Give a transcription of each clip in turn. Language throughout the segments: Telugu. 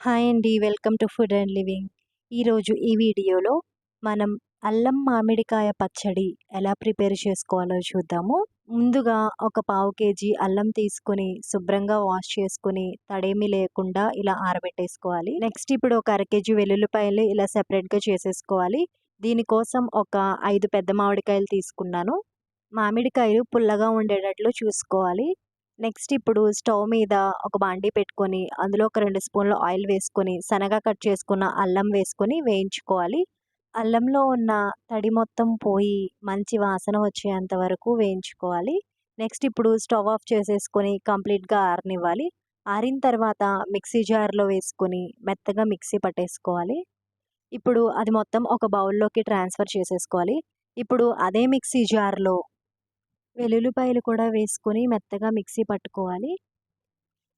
హాయ్ అండి. Welcome to food and living. ఈరోజు ఈ వీడియోలో మనం అల్లం మామిడికాయ పచ్చడి ఎలా ప్రిపేర్ చేసుకోవాలో చూద్దాము. ముందుగా ఒక పావు కేజీ అల్లం తీసుకుని శుభ్రంగా వాష్ చేసుకుని తడేమి లేకుండా ఇలా ఆరబెట్టేసుకోవాలి. నెక్స్ట్ ఇప్పుడు ఒక అర కేజీ వెల్లుల్లిపాయలు ఇలా సెపరేట్గా చేసేసుకోవాలి. దీనికోసం ఒక ఐదు పెద్ద మామిడికాయలు తీసుకున్నాను. మామిడికాయలు పుల్లగా ఉండేటట్లు చూసుకోవాలి. నెక్స్ట్ ఇప్పుడు స్టవ్ మీద ఒక బాండీ పెట్టుకొని అందులో ఒక రెండు స్పూన్లు ఆయిల్ వేసుకొని శనగ కట్ చేసుకున్న అల్లం వేసుకొని వేయించుకోవాలి. అల్లంలో ఉన్న తడి మొత్తం పోయి మంచి వాసన వచ్చేంత వరకు వేయించుకోవాలి. నెక్స్ట్ ఇప్పుడు స్టవ్ ఆఫ్ చేసేసుకొని కంప్లీట్గా ఆరనివ్వాలి. ఆరిన తర్వాత మిక్సీ జార్లో వేసుకొని మెత్తగా మిక్సీ పట్టేసుకోవాలి. ఇప్పుడు అది మొత్తం ఒక బౌల్లోకి ట్రాన్స్ఫర్ చేసేసుకోవాలి. ఇప్పుడు అదే మిక్సీ జార్లో వెల్లుల్లిపాయలు కూడా వేసుకొని మెత్తగా మిక్సీ పట్టుకోవాలి.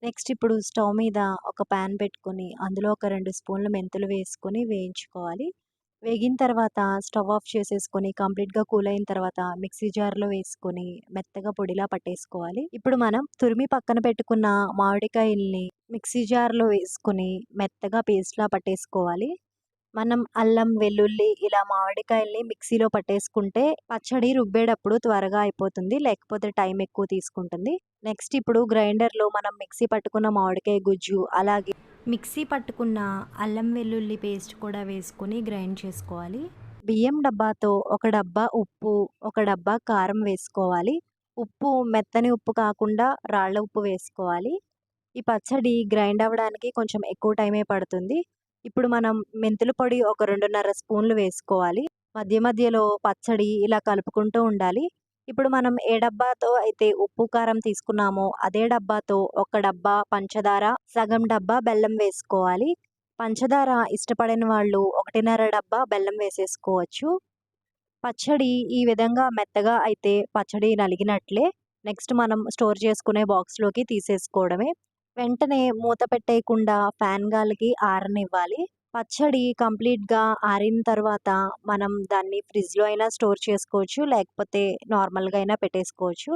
నెక్స్ట్ ఇప్పుడు స్టవ్ మీద ఒక ప్యాన్ పెట్టుకొని అందులో ఒక రెండు స్పూన్లు మెంతులు వేసుకొని వేయించుకోవాలి. వేగిన తర్వాత స్టవ్ ఆఫ్ చేసేసుకొని కంప్లీట్గా కూల్ అయిన తర్వాత మిక్సీ జార్లో వేసుకొని మెత్తగా పొడిలా పట్టేసుకోవాలి. ఇప్పుడు మనం తురిమి పక్కన పెట్టుకున్న మామిడికాయల్ని మిక్సీ జార్లో వేసుకొని మెత్తగా పేస్ట్లా పట్టేసుకోవాలి. మనం అల్లం వెల్లుల్లి ఇలా మామిడికాయల్ని మిక్సీలో పట్టేసుకుంటే పచ్చడి రుబ్బేటప్పుడు త్వరగా అయిపోతుంది లేకపోతే టైం ఎక్కువ తీసుకుంటుంది. నెక్స్ట్ ఇప్పుడు గ్రైండర్లో మనం మిక్సీ పట్టుకున్న మామిడికాయ గుజ్జు అలాగే మిక్సీ పట్టుకున్న అల్లం వెల్లుల్లి పేస్ట్ కూడా వేసుకొని గ్రైండ్ చేసుకోవాలి. బియ్యం డబ్బాతో ఒక డబ్బా ఉప్పు ఒక డబ్బా కారం వేసుకోవాలి. ఉప్పు మెత్తని ఉప్పు కాకుండా రాళ్ళ ఉప్పు వేసుకోవాలి. ఈ పచ్చడి గ్రైండ్ అవ్వడానికి కొంచెం ఎక్కువ టైమే పడుతుంది. ఇప్పుడు మనం మెంతుల పొడి ఒక రెండున్నర స్పూన్లు వేసుకోవాలి. మధ్య మధ్యలో పచ్చడి ఇలా కలుపుకుంటూ ఉండాలి. ఇప్పుడు మనం ఏ డబ్బాతో అయితే ఉప్పు కారం తీసుకున్నామో అదే డబ్బాతో ఒక డబ్బా పంచదార సగం డబ్బా బెల్లం వేసుకోవాలి. పంచదార ఇష్టపడిన వాళ్ళు ఒకటిన్నర డబ్బా బెల్లం వేసేసుకోవచ్చు. పచ్చడి ఈ విధంగా మెత్తగా అయితే పచ్చడి నలిగినట్లే. నెక్స్ట్ మనం స్టోర్ చేసుకునే బాక్స్లోకి తీసేసుకోవడమే. వెంటనే మూత పెట్టేయకుండా ఫ్యాన్ గాలికి ఆరనివ్వాలి. పచ్చడి కంప్లీట్గా ఆరిన తర్వాత మనం దాన్ని ఫ్రిడ్జ్లో అయినా స్టోర్ చేసుకోవచ్చు లేకపోతే నార్మల్గా అయినా పెట్టేసుకోవచ్చు.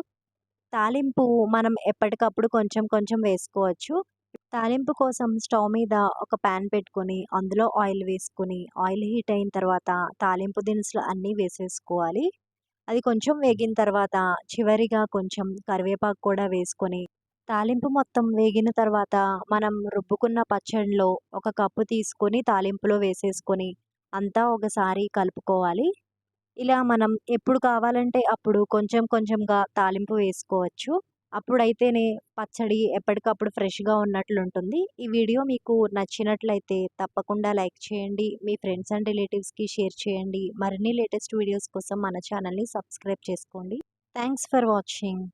తాలింపు మనం ఎప్పటికప్పుడు కొంచెం కొంచెం వేసుకోవచ్చు. తాలింపు కోసం స్టవ్ మీద ఒక ప్యాన్ పెట్టుకొని అందులో ఆయిల్ వేసుకొని ఆయిల్ హీట్ అయిన తర్వాత తాలింపు దినుసులు అన్నీ వేసేసుకోవాలి. అది కొంచెం వేగిన తర్వాత చివరిగా కొంచెం కరివేపాకు కూడా వేసుకొని తాలింపు మొత్తం వేగిన తర్వాత మనం రుబ్బుకున్న పచ్చడిలో ఒక కప్పు తీసుకొని తాలింపులో వేసేసుకొని అంతా ఒకసారి కలుపుకోవాలి. ఇలా మనం ఎప్పుడు కావాలంటే అప్పుడు కొంచెం కొంచెంగా తాలింపు వేసుకోవచ్చు. అప్పుడైతేనే పచ్చడి ఎప్పటికప్పుడు ఫ్రెష్గా ఉన్నట్లు ఉంటుంది. ఈ వీడియో మీకు నచ్చినట్లయితే తప్పకుండా లైక్ చేయండి మీ ఫ్రెండ్స్ అండ్ రిలేటివ్స్కి షేర్ చేయండి. మరిన్ని లేటెస్ట్ వీడియోస్ కోసం మన ఛానల్ని సబ్స్క్రైబ్ చేసుకోండి. Thanks for watching.